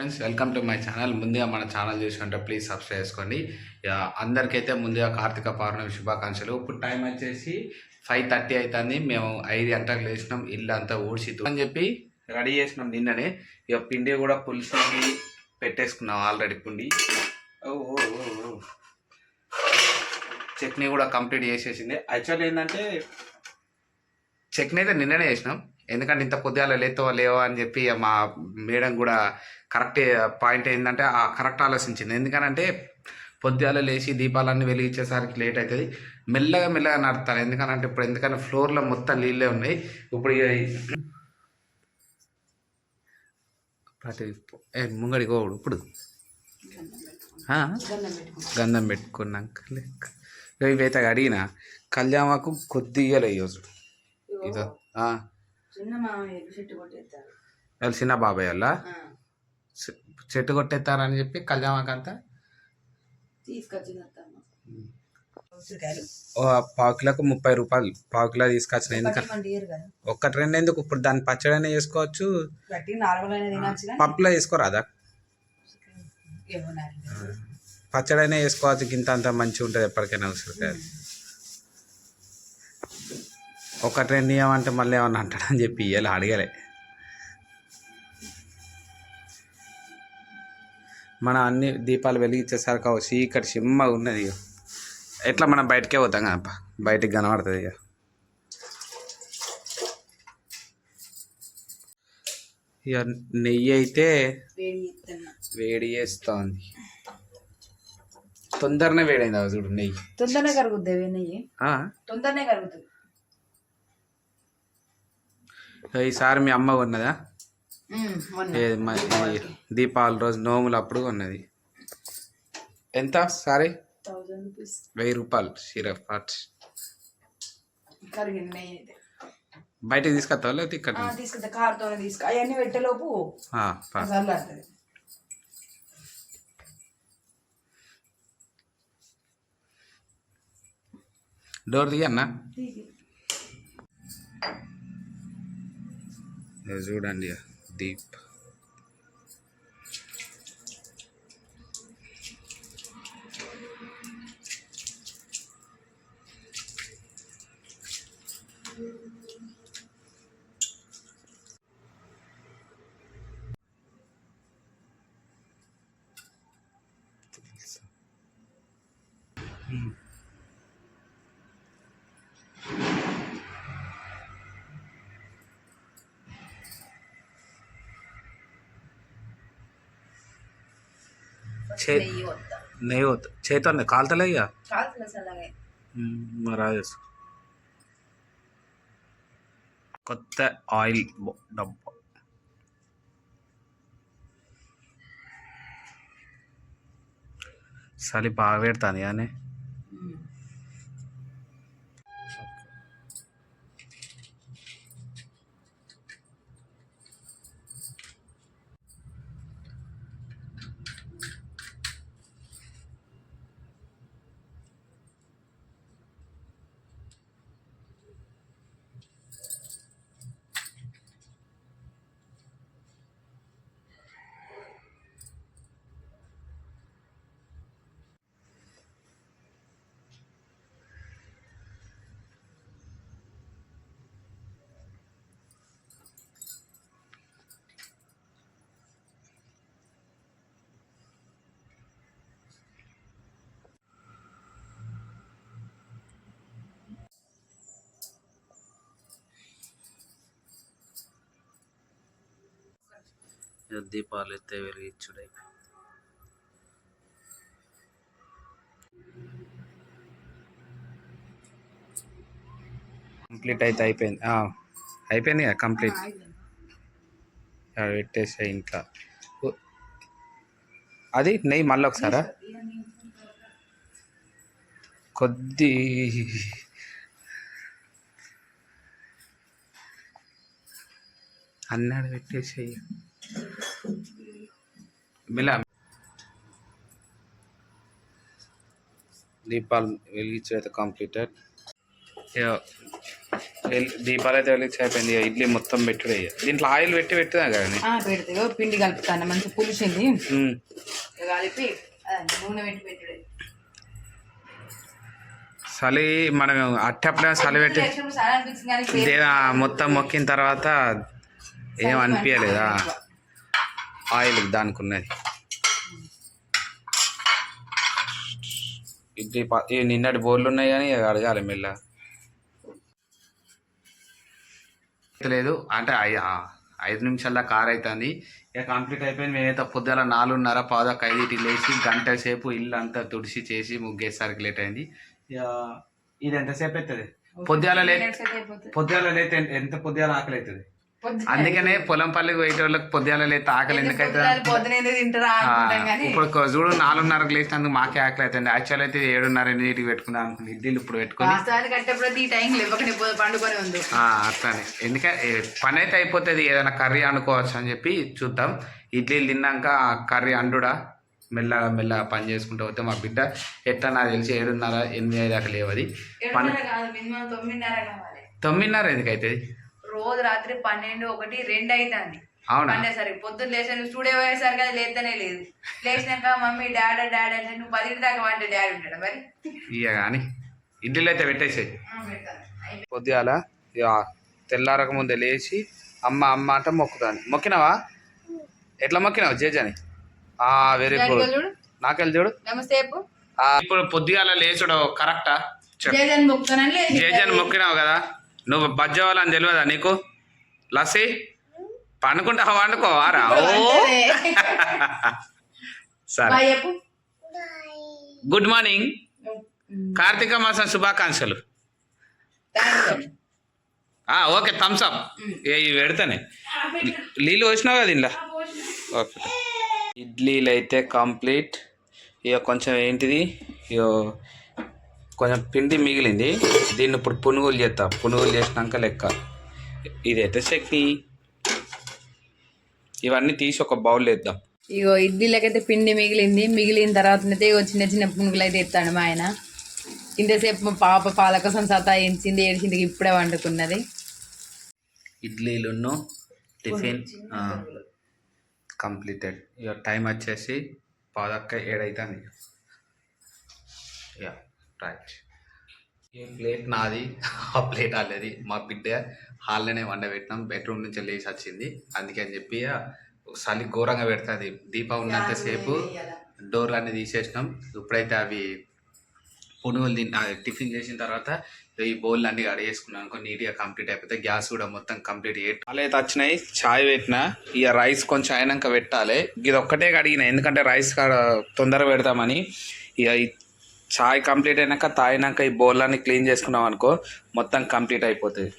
Friends welcome to my channel. ముందుగా మన channel చూసుకుంటే ప్లీజ్ సబ్స్క్రైబ్ చేసుకోండి. అందరికైతే ముందుగా కార్తీక పౌర్ణమి శుభాకాంక్షలు. ఇప్పుడు టైం వచ్చేసి ఫైవ్ థర్టీ అవుతుంది మేము ఐదు గంటలకు లేచినాం. ఇల్లు అంతా ఊడ్చి అని చెప్పి రెడీ చేసినాం నిన్ననే. ఇక పిండి కూడా పులుసు పెట్టేసుకున్నాం ఆల్రెడీ పిండి. ఓ. చట్నీ కూడా కంప్లీట్ చేసేసింది. యాక్చువల్ ఏంటంటే చట్నీ అయితే నిన్ననే చేసినాం. ఎందుకంటే ఇంత పొద్దుగాల లేతో లేవో అని చెప్పి మా మేడం కూడా కరెక్ట్ పాయింట్ ఏంటంటే ఆ కరెక్ట్ ఆలోచించింది. ఎందుకనంటే పొద్దుగాల లేచి దీపాలన్నీ వెలిగించేసరికి లేట్ అవుతుంది మెల్లగా మెల్లగా నడతారు ఎందుకనంటే ఇప్పుడు ఎందుకంటే ఫ్లోర్లో మొత్తం నీళ్ళే ఉన్నాయి. ఇప్పుడు ప్రతి ముంగడి కోవుడు ఇప్పుడు? గంధం పెట్టుకున్నాక ఇవైతే అడిగిన కళ్యాణకు కొద్దిగా లేయొచ్చు ఇదో. చిన్న మామయ్య చెట్టు కొట్టేస్తారు. వాళ్ళు చిన్న బాబాయ్ వాళ్ళ? చెట్టు కొట్టేస్తారని చెప్పి కళ్యాణకంతా? తీసుకొచ్చిన అత్తమ్మ ఓ పావు కిలోకు ముప్పై రూపాయలు పావు కిలో తీసుకొచ్చిన ఎందుకంటే ఒక్కటి రెండు ఎందుకు? ఇప్పుడు దాన్ని పచ్చడైనా చేసుకోవచ్చు. గట్టి నార్మల్ అయినా తినచ్చు కానీ. పప్పులో వేసుకోరాదా? పచ్చడైనా వేసుకోవచ్చు గింత అంత మంచిగా ఉంటుంది ఎప్పటికైనా ఉసిరికాయ ఒకటి రెండు ఇవ్వమంటే మళ్ళీ ఏమన్నా అంటాడని చెప్పి ఇవ్వాలి అడగలే. మన అన్ని దీపాలు వెలిగించేసరికి ఒక చీకటి చిమ్మగా ఉన్నది ఇక ఎట్లా మనం బయటకే పోతాం కదా బయటికి కనబడుతుంది ఇక ఇక నెయ్యి అయితే వేడి చేస్తోంది. తొందరనే వేడైంది చూడు నెయ్యి. తొందరనే కరుగుద్ది నెయ్యి? తొందరనే కరుగుతుంది ఈసారి మీ అమ్మ ఉన్నదా దీపావళి రోజు నోములు అప్పుడు ఉన్నది ఎంత సారీ? వెయ్యి రూపాయలు సిరప్ పార్ట్స్ బయటికి తీసుకొస్తావా లేకపోతే ఇక్కడ అవన్నీ పెట్టేలోపు డోర్ తీయన్నా? తీసి. ఇది చూడండి ఇక దీప్ చే నెయ్యి వద్దా నెయ్యి వద్దు చేతో కాలుతలే ఇక కాల్సిన చల్లగా మరి రాజేసు కొత్త ఆయిల్ బొ- డబ్బా చలి బాగా పెడుతుంది కానీ దీపాలు ఎత్తే వెలిగించుడే. కంప్లీట్ అయితే అయిపోయింది. ఆ, అయిపోయింది కదా కంప్లీట్? పెట్టేసే ఇంట్లో. అది నెయ్యి మళ్ళీ ఒకసారా? కొద్ది. అన్నాడు పెట్టేసేయి. మిలా దీపాలు వెలిగించి అయితే కంప్లీటెడ్ దీపాలు అయితే వెలిగించి అయిపోయింది ఇడ్లీ మొత్తం పెట్టుడే. దీంట్లో ఆయిల్ పెట్టి పెడితే ఇగో పిండి కలుపుతాను మంచి పులిసింది. కలిపి నూనె పెట్టి పెట్టుడే. చలి మనం అట్టప్పుడే చలి పెట్టి మొత్తం మొక్కిన తర్వాత ఏం అనిపించలేదా ఆయిల్ దానికి ఉన్నది ఇడ్లీ పా- ఈ నిన్నటి బోర్లు ఉన్నాయి కానీ ఇక అడగాలి మెల్ల. లేదు అంటే ఐదు నిమిషాల కార్ అవుతుంది ఇక కంప్లీట్ అయిపోయింది. మేమైతే పొద్దుల నాలుగున్నర పాదొక ఐదుటి లేచి గంట సేపు ఇల్లు అంతా తుడిచి చేసి ముగ్గేసరికి లేట్ అయింది. ఇక ఇది ఎంతసేపు అవుతుంది అయితే అయిపోతుంది. పొద్దుగాల లేతే ఎంత- పొద్దుగాల ఆకలి అవుతుంది పొద్దున- అందుకనే పొలం పల్లికి పోయే వాళ్ళకి పొద్దుగాల లేతే ఆకలి ఎందుకు పొద్దున అవుతుంది పొద్దున ఎందుకు తింటారా ఆ, అనుకుంటాం కానీ ఇప్పుడు చూడు నాలుగున్నరకు లేచినందుకు మాకే ఆకలి అవుతుంది. యాక్చువల్ అయితే ఏడున్నర ఎనిమిదికి పెట్టుకుందాం అనుకుని ఇడ్లీలు ఇప్పుడు పెట్టుకొని. అట్లానే. ఎందుకంటే పని అయితే అయిపోతుంది. ఏదైనా కర్రీ అనుకోవచ్చు అని చెప్పి చూద్దాం. ఇడ్లీలు తిన్నాక కర్రీ అండుడా? మెల్లగా మెల్లగా పని చేసుకుంటూ పోతే మా బిడ్డ ఎట్లా? నాకు తెలిసి ఏడున్నర ఎనిమిది దాకా లేవది. పని తొమ్మిదిన్నర కావాలి. తొమ్మిదిన్నర ఎందుకు అవుతుంది రోజు రాత్రి పన్నెండు ఒకటి రెండు అవుతుంది పండేసరికి పొద్దున్న లేచి నువ్వు స్టూడియో పోయేసరికి అది లేస్తేనే లేదు. లేచినాక మమ్మీ డాడీ డాడీ అంటే నువ్వు పదింటి దాకా వంట డాడీ ఉంటాడు మరి? ఇక కానీ ఇడ్లీలు అయితే. అయిపోయింది. పొద్దుగాల తెల్లారక ముందే లేచి అమ్మ అమ్మ అంటే మొక్కుతాను మొక్కినావా? ఎట్లా మొక్కినావు జేజని? Very good. నాకెళ్ళి చూడు? ఇప్పుడు పొద్దుగాల లేచుడు కరెక్టా? జేజన్ మొక్కినావు కదా? నువ్వు బజ్జవాలని తెలియదా నీకు? లస్సీ? పండుకుంటావా వండుకోవారా? ఓ! సరే. Good morning. కార్తీక మాసం శుభాకాంక్షలు. Okay Thums up. ఏ ఇవి పెడతానే. నీళ్ళు వచ్చినావు కదా ఇంట్లో ఓకే. ఇడ్లీలు అయితే కంప్లీట్. ఇక కొంచెం ఏంటిది? ఇక కొంచెం పిండి మిగిలింది. దీన్ని ఇప్పుడు పునుగులు చేస్తా. పునుగులు చేసినాక లెక్క. ఇదైతే చట్నీ ఇవన్నీ తీసి ఒక బౌల్ వేద్దాం. ఇగో ఇడ్లీలకైతే పిండి మిగిలింది. మిగిలిన తర్వాత అయితే ఇగో చిన్న చిన్న పునుగులు అయితే ఎత్తాడు మా ఆయన. ఇంతసేపు మా పాప పాల కోసం సతాయించింది ఏడిచింది ఇప్పుడే వండుకున్నది. ఇడ్లీలును టిఫిన్ కంప్లీటెడ్. ఇక టైం వచ్చేసి పాదక్క ఏడైతుంది. యా. రైట్ ఈ ప్లేట్ నాది. ఆ ప్లేట్ వాళ్ళది మా బిడ్డ హాల్లోనే వండబెట్టినాం. బెడ్రూమ్ నుంచి లేచి వచ్చింది. అందుకే అని చెప్పి చలి ఘోరంగా పెడుతుంది. దీపం ఉన్నంతసేపు డోర్లు అన్ని తీసేసినాం. ఇప్పుడైతే అవి పునుగులు తిని ఆ, టిఫిన్ చేసిన తర్వాత ఈ బౌల్ అన్ని అడిగేసుకున్నాను అనుకో నీట్గా కంప్లీట్ అయిపోతే గ్యాస్ కూడా మొత్తం కంప్లీట్ పాలు అయితే వచ్చినాయి. చాయ్ పెట్టిన. ఇక రైస్ కొంచెం అయినాక పెట్టాలి. ఇది ఒక్కటే కడిగిన. ఎందుకంటే రైస్ తొందరగా పెడతామని. ఇక చాయ్ కంప్లీట్ అయినాక తాగినాక ఈ బౌల్ అన్ని క్లీన్ చేసుకున్నాం అనుకో మొత్తం కంప్లీట్ అయిపోతుంది.